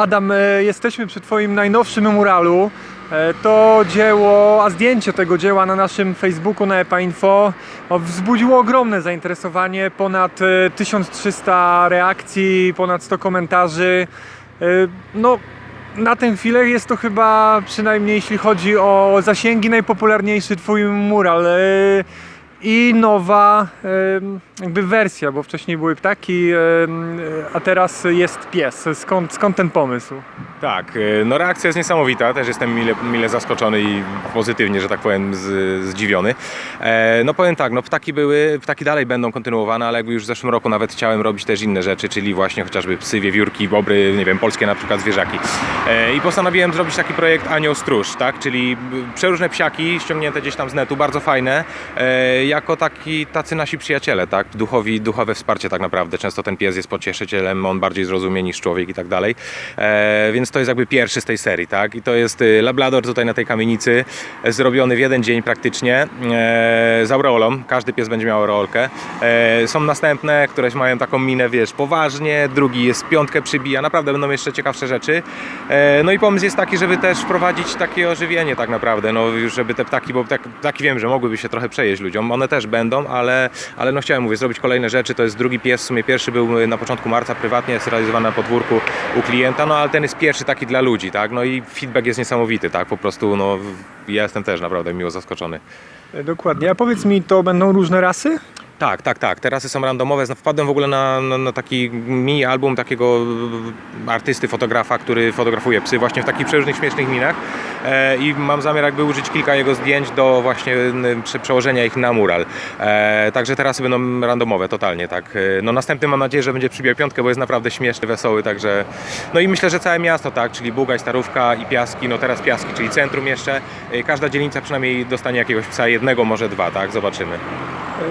Adam, e, jesteśmy przy Twoim najnowszym muralu. E, To dzieło, a zdjęcie tego dzieła na naszym Facebooku na EPA Info wzbudziło ogromne zainteresowanie. Ponad e, 1300 reakcji, ponad 100 komentarzy. E, No, na tę chwilę jest to chyba, przynajmniej jeśli chodzi o zasięgi, najpopularniejszy Twój mural. E, I nowa jakby wersja, bo wcześniej były ptaki, a teraz jest pies. Skąd, skąd ten pomysł? Tak, y, no reakcja jest niesamowita, też jestem mile, mile zaskoczony i pozytywnie, że tak powiem, z, zdziwiony. E, no powiem tak, no ptaki były, ptaki dalej będą kontynuowane, ale jakby już w zeszłym roku nawet chciałem robić też inne rzeczy, czyli właśnie chociażby psy, wiewiórki, bobry, nie wiem, polskie na przykład zwierzaki. E, I postanowiłem zrobić taki projekt Anioł Stróż, tak, czyli przeróżne psiaki ściągnięte gdzieś tam z netu, bardzo fajne, e, jako taki, tacy nasi przyjaciele, tak, duchowi, duchowe wsparcie tak naprawdę. Często ten pies jest pocieszycielem, on bardziej zrozumie niż człowiek i tak dalej. E, więc to jest jakby pierwszy z tej serii, tak? I to jest y, Labrador tutaj na tej kamienicy, e, zrobiony w jeden dzień praktycznie, e, z aureolą. Każdy pies będzie miał aureolkę. E, są następne, które mają taką minę, wiesz, poważnie, drugi jest piątkę przybija, naprawdę będą jeszcze ciekawsze rzeczy. E, no i pomysł jest taki, żeby też wprowadzić takie ożywienie tak naprawdę, no już żeby te ptaki, bo tak, ptaki wiem, że mogłyby się trochę przejeść ludziom, też będą, ale, ale no chciałem, mówię, zrobić kolejne rzeczy, to jest drugi pies, w sumie pierwszy był na początku marca prywatnie, jest realizowany na podwórku u klienta, no ale ten jest pierwszy taki dla ludzi, tak, no i feedback jest niesamowity, tak, po prostu, no ja jestem też naprawdę miło zaskoczony. Dokładnie. A powiedz mi, to będą różne rasy? Tak, tak, tak. Te rasy są randomowe. Wpadłem w ogóle na, na, na taki mini album takiego artysty, fotografa, który fotografuje psy właśnie w takich przeróżnych, śmiesznych minach. E, I mam zamiar jakby użyć kilka jego zdjęć do właśnie przełożenia ich na mural. E, także te rasy będą randomowe, totalnie, tak. E, no następny mam nadzieję, że będzie przybijał piątkę, bo jest naprawdę śmieszny, wesoły, także... No i myślę, że całe miasto, tak, czyli Bugaj, Starówka i Piaski, no teraz Piaski, czyli centrum jeszcze. E, każda dzielnica przynajmniej dostanie jakiegoś psa, jednego, może dwa, tak, zobaczymy.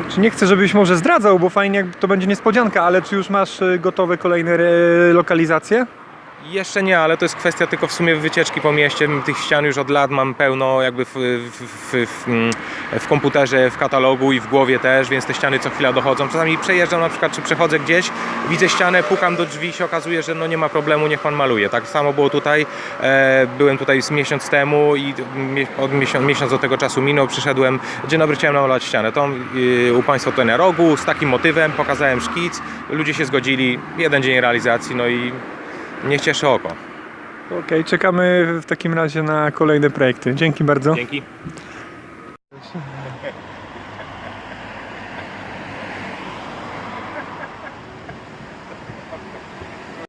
Czy nie chcę, żebyś może zdradzał, bo fajnie to będzie niespodzianka, ale czy już masz e, gotowe kolejne lokalizacje? Jeszcze nie, ale to jest kwestia tylko w sumie wycieczki po mieście. Tych ścian już od lat mam pełno jakby w, w, w, w, w komputerze, w katalogu i w głowie też, więc te ściany co chwila dochodzą. Czasami przejeżdżam na przykład, czy przechodzę gdzieś, widzę ścianę, pukam do drzwi i się okazuje, że no nie ma problemu, niech pan maluje. Tak samo było tutaj. E, byłem tutaj z miesiąc temu i od miesiąc, miesiąc do tego czasu minął, przyszedłem, dzień dobry, chciałem namalować ścianę. To y, u Państwa tutaj na rogu, z takim motywem, pokazałem szkic, ludzie się zgodzili, jeden dzień realizacji, no i niech cieszy oko. Okej, czekamy w takim razie na kolejne projekty. Dzięki bardzo. Dzięki.